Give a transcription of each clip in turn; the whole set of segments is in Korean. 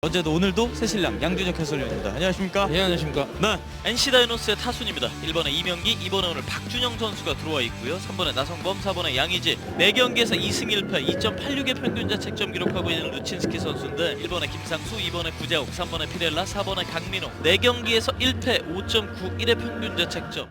어제도 오늘도 새신랑 양준혁 해설위원입니다. 안녕하십니까? 예 안녕하십니까 네, NC 다이노스의 타순입니다. 1번에 이명기, 2번에 오늘 박준영 선수가 들어와 있고요. 3번에 나성범, 4번에 양의지. 4경기에서 2승 1패, 2.86의 평균 자책점 기록하고 있는 루친스키 선수인데 1번에 김상수, 2번에 구자욱, 3번에 피렐라, 4번에 강민호. 4경기에서 1패, 5.91의 평균 자책점.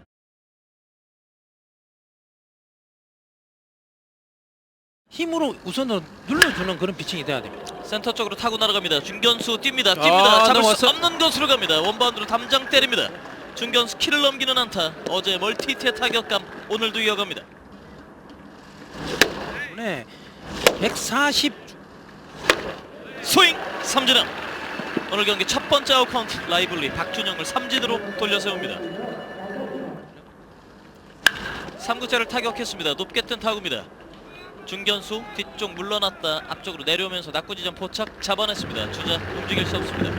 힘으로 우선은 눌러주는 그런 피칭이 돼야 됩니다 센터 쪽으로 타고 날아갑니다. 중견수 뜁니다. 뜁니다. 아, 잡을 넘어왔어. 수 없는 것으로 갑니다. 원바운드로 담장 때립니다. 중견수 키를 넘기는 안타. 어제 멀티히트의 타격감 오늘도 이어갑니다. 네. 140 스윙 삼진아 오늘 경기 첫 번째 아웃 카운트 라이블리 박준영을 삼진으로 돌려세웁니다 3구째를 타격했습니다 높게 뜬 타구입니다 중견수 뒤쪽 물러났다 앞쪽으로 내려오면서 낙구지점 포착 잡아냈습니다. 주자 움직일 수 없습니다.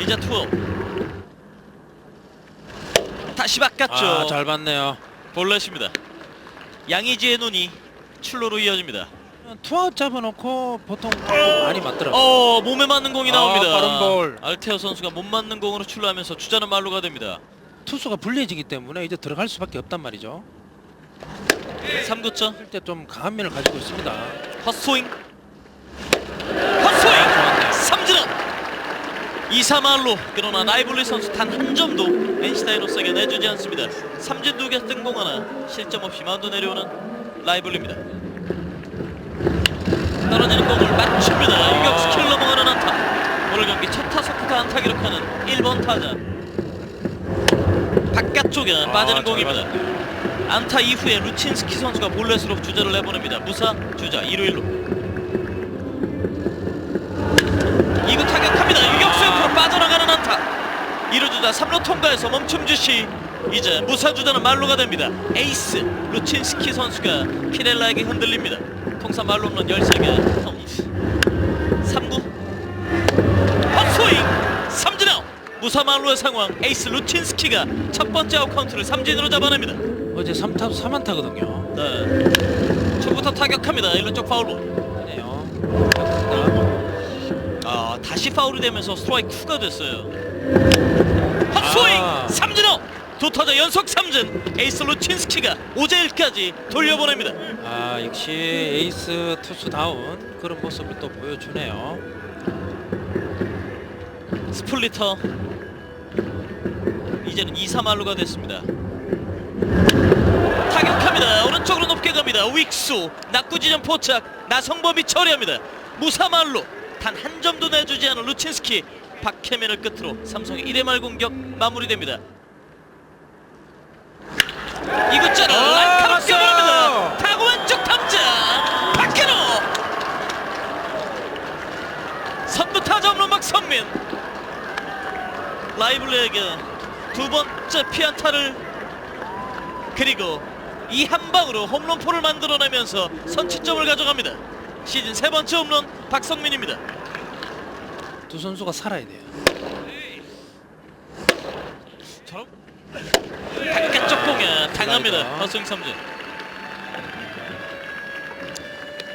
이제 투어. 다시 바꿨죠 아, 잘 봤네요. 볼넷입니다. 양의지의 눈이 출루로 이어집니다. 투아웃 잡아놓고 보통 많이 맞더라고요. 어 몸에 맞는 공이 아, 나옵니다. 빠른 볼. 알테어 선수가 못 맞는 공으로 출루하면서 주자는 말루가 됩니다. 투수가 불리해지기 때문에 이제 들어갈 수밖에 없단 말이죠 3구째 할때좀 강한 면을 가지고 있습니다 헛스윙 헛스윙 삼진아 2-3할로 그러나 나이블리 선수 단 한 점도 NC 다이노스에게 내주지 않습니다. 삼진 두개 뜬공 하나 실점 없이 마운드 내려오는 라이블리입니다. 떨어지는 공을 맞춥니다. 유격수 킬 넘어가는 안타. 오늘 경기 첫 타석부터 안타 기록하는 1번 타자. 바깥쪽에 빠지는 아, 잘 공입니다. 안타 이후에 루친스키 선수가 볼넷으로 주자를 내보냅니다. 무사 주자 1루 1루. 2구 타격합니다. 유격수 옆으로 빠져나가는 안타. 2루 주자 3루 통과해서 멈춤 주시. 이제 무사 주자는 말로가 됩니다. 에이스 루친스키 선수가 피렐라에게 흔들립니다. 통산 말로 홈런 13개 카운트. 3구 헛스윙 삼진 아웃. 무사 말로의 상황 에이스 루친스키가 첫 번째 아웃 카운트를 삼진으로 잡아냅니다. 어제 3타수 3안타거든요 네. 초부터 타격합니다. 1루 쪽. 네요 감사합니다. 아 다시 파울이 되면서 스트라이크 2가 됐어요. 헛스윙 아. 삼진호 두 타자 연속 삼진 에이스 루친스키가 5대1까지 돌려보냅니다. 아 역시 에이스 투수다운 그런 모습을 또 보여주네요 스플리터 이제는 2, 3할루가 됐습니다. 오른쪽으로 높게 갑니다. 윅수 낙구지점 포착 나성범이 처리합니다. 무사말로 단 한 점도 내주지 않은 루친스키 박혜민을 끝으로 삼성의 1회 말 공격 마무리됩니다. 이구째를 아, 날카롭게. 보냅니다. 타고 왼쪽 탐장 박혜노 선두 타자 홈런 박선민 라이블레에게 두 번째 피안타를 그리고 이 한 방으로 홈런포를 만들어내면서 선취점을 가져갑니다. 시즌 세 번째 홈런 박성민입니다. 두 선수가 살아야 돼요 바깥쪽 공에 당합니다. 슬라이더. 허스윙 삼진.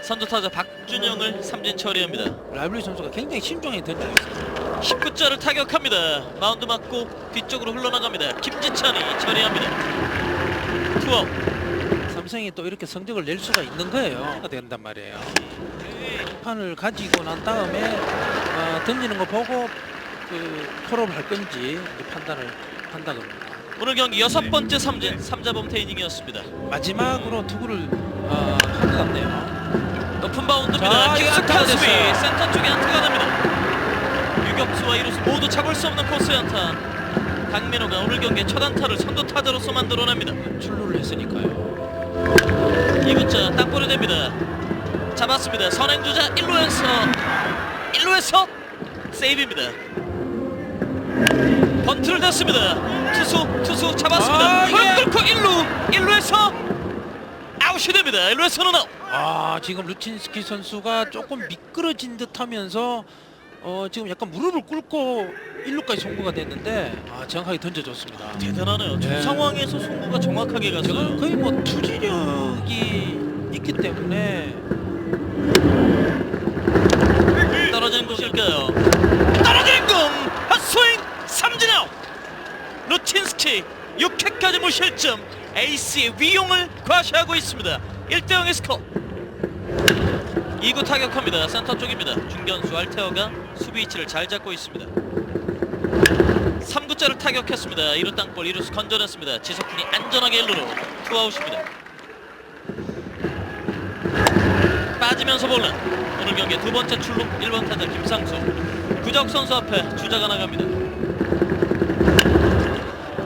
선두 타자 박준영을 삼진 처리합니다. 라이블리 선수가 굉장히 신중하게 던지고 있어요 19자를 타격합니다. 마운드 맞고 뒤쪽으로 흘러나갑니다. 김지찬이 처리합니다. 투아웃. 삼성이 또 이렇게 성적을 낼 수가 있는 거예요. 된단 말이에요. 판을 가지고 난 다음에 어, 던지는 거 보고 그 콜업을 할 건지 이제 판단을 한다 겁니다. 오늘 경기 여섯 번째 삼진 3자 범퇴 이닝이었습니다. 마지막으로 투구를 어, 한것 같네요. 높은 바운드입니다. 깊숙한 수비. 센터 쪽에 안타가 됩니다. 유격수와 이루수 모두 잡을 수 없는 코스의 안타. 강민호가 오늘 경기에 첫 안타를 선두 타자로서 만들어냅니다. 출루를 했으니까요. 2구자 땅볼이 됩니다. 잡았습니다. 선행주자 1루에서 1루에서 세이브입니다. 번트를 냈습니다. 투수 투수 잡았습니다. 아, 예. 꿇고 1루 1루에서 아웃이 됩니다. 1루에서는 아웃. 아 지금 루친스키 선수가 조금 미끄러진 듯하면서 어, 지금 약간 무릎을 꿇고 1루까지 송구가 됐는데 아, 정확하게 던져줬습니다. 대단하네요. 네. 상황에서 송구가 정확하게 갔어요. 거의 뭐 투지력이 있기 때문에 떨어지는 곳일까요? 떨어지는 공! 핫스윙 삼진 아웃! 루친스키 6회까지 무실점 뭐 에이스의 위용을 과시하고 있습니다. 1대0의 스코어. 2구 타격합니다. 센터 쪽입니다. 중견수 알테어가 수비 위치를 잘 잡고 있습니다. 3구째를 타격했습니다. 2루 땅볼 2루수 건져냈습니다. 지석훈이 안전하게 1루로 투아웃입니다. 빠지면서 볼란 오늘 경기 두 번째 출루 1번 타자 김상수. 구적 선수 앞에 주자가 나갑니다.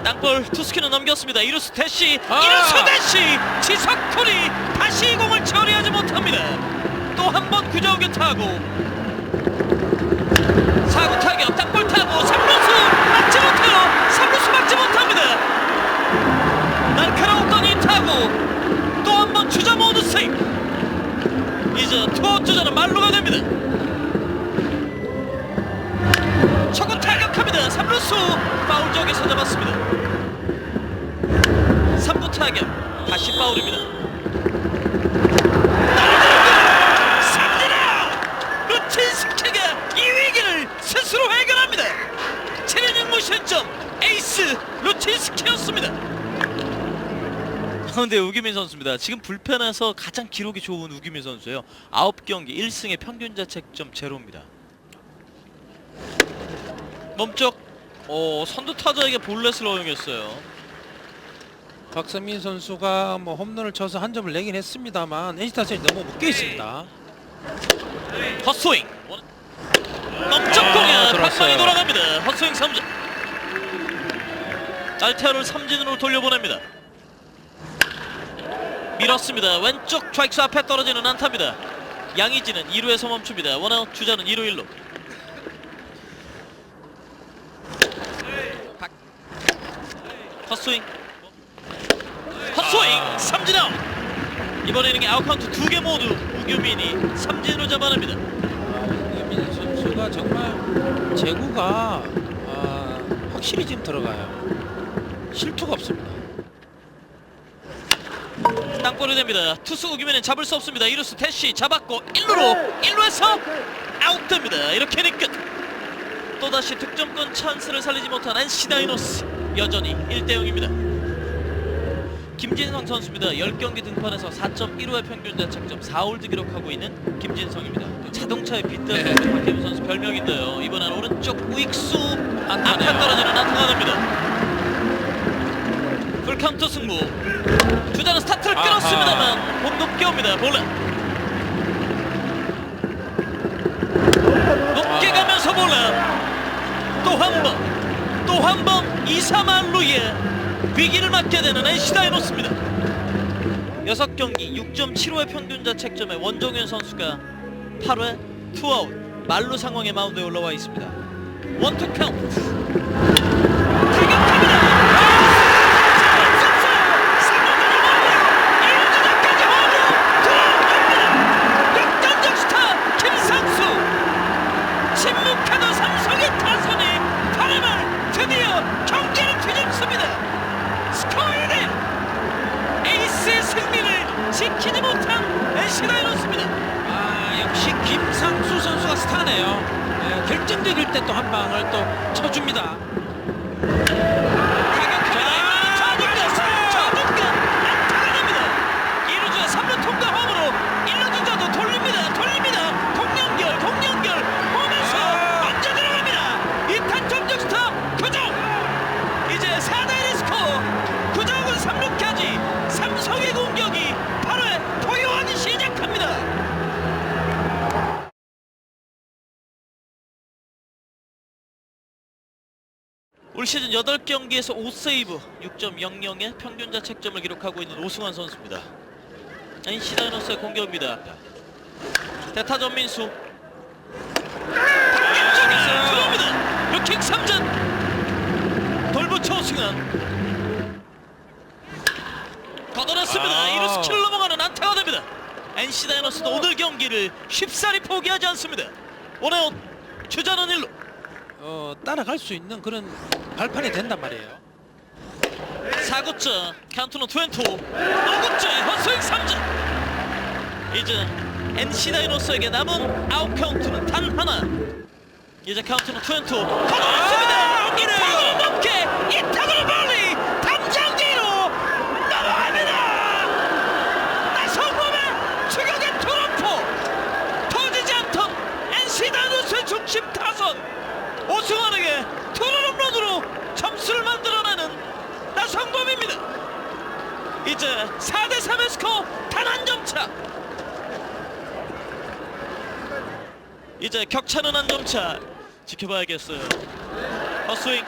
땅볼 투스키는 넘겼습니다. 2루수 대시 아! 2루수 대시 타고. 사구 타격. 땅볼 타고. 3루수 맞지 못해요. 3루수 맞지 못합니다. 날카로웠던 이 타구. 또 한 번 주자 모두 세이브 이제 투아웃 주자는 말루가 됩니다. 초구 타격합니다. 3루수 파울 쪽에서 잡았습니다. 3구 타격. 다시 파울입니다 삼진아 루틴스키가 이 위기를 스스로 해결합니다 7이닝 무실점 에이스 루틴스키였습니다 가운데 우기민 선수입니다. 지금 불펜에서 가장 기록이 좋은 우기민 선수예요. 9경기 1승의 평균 자책점 제로입니다. 몸쪽 어, 선두 타자에게 볼넷을 허용했어요. 박선민 선수가 뭐 홈런을 쳐서 한 점을 내긴 했습니다만 NC 타선이 너무 묶여 있습니다. 헛스윙. 아, 공에. 박선이 돌아갑니다. 헛스윙 3진. 알테아를 3진으로 돌려보냅니다. 밀었습니다. 왼쪽 좌익수 앞에 떨어지는 안타입니다. 양의지는 2루에서 멈춥니다. 원아웃 주자는 2루 1루. 박- 헛스윙. 헛스윙 삼진 아웃. 이번 이닝에 아웃카운트 두 개 모두 우규민이 삼진으로 잡아냅니다. 유민 선수가 정말 제구가 아, 확실히 지금 들어가요. 실투가 없습니다. 땅볼이 됩니다. 투수 우기면은 잡을 수 없습니다. 이루스 태시 잡았고 1루로 1루에서 아웃됩니다. 이렇게 끝. 또다시 득점권 찬스를 살리지 못한 NC 다이노스 여전히 1대 0입니다. 김진성 선수입니다. 10경기 등판에서 4.15의 평균 자책점 4홀드 기록하고 있는 김진성입니다. 자동차의 빗대 네. 선수 별명인데요. 이번엔 오른쪽 우익수 안타네요. 앞에 떨어지는 안타가 됩니다. 풀카운트 승부. 주자는 스타트를. 끊었습니다만 공 높게 옵니다. 볼넷 높게 아. 가면서 볼넷 또한 번 또 한번 2, 3할루에 위기를 맞게 되는 NC 다이노스입니다. 6경기 6.75의 평균 자책점에 원종현 선수가 8회 투아웃. 말루 상황의 마운드에 올라와 있습니다. 원투 카운트 NC 다이노스입니다 아 역시 김상수 선수가 스타네요. 예, 결정적일 때 또 한 방을 또 쳐줍니다. 올 시즌 8경기에서 5세이브 6.00의 평균 자책점을 기록하고 있는 오승환 선수입니다. NC 다이노스의 공격입니다. 대타 전민수 쪽에서 들어옵니다. 루킹 3전 돌부처 오승환 걷어냈습니다. 아. 이루 스킬 넘어가는 안타가 됩니다. NC 다이노스도 오늘 경기를 쉽사리 포기하지 않습니다. 오늘 주자는 1루 어, 따라갈 수 있는 그런 발판이 된단 말이에요. 4구째 카운트는 투앤투. 5구째 헛스윙 3진. 이제 NC 다이노스에게 남은 아웃 카운트는 단 하나. 이제 카운트는 걷어냈습니다. 이 타구를 넘게 이 타구를 멀리 우승하게 투런 홈런으로 점수를 만들어내는 나성범입니다. 이제 4대 3의 스코어 단 한 점 차. 이제 격차는 한 점 차. 지켜봐야겠어요. 헛스윙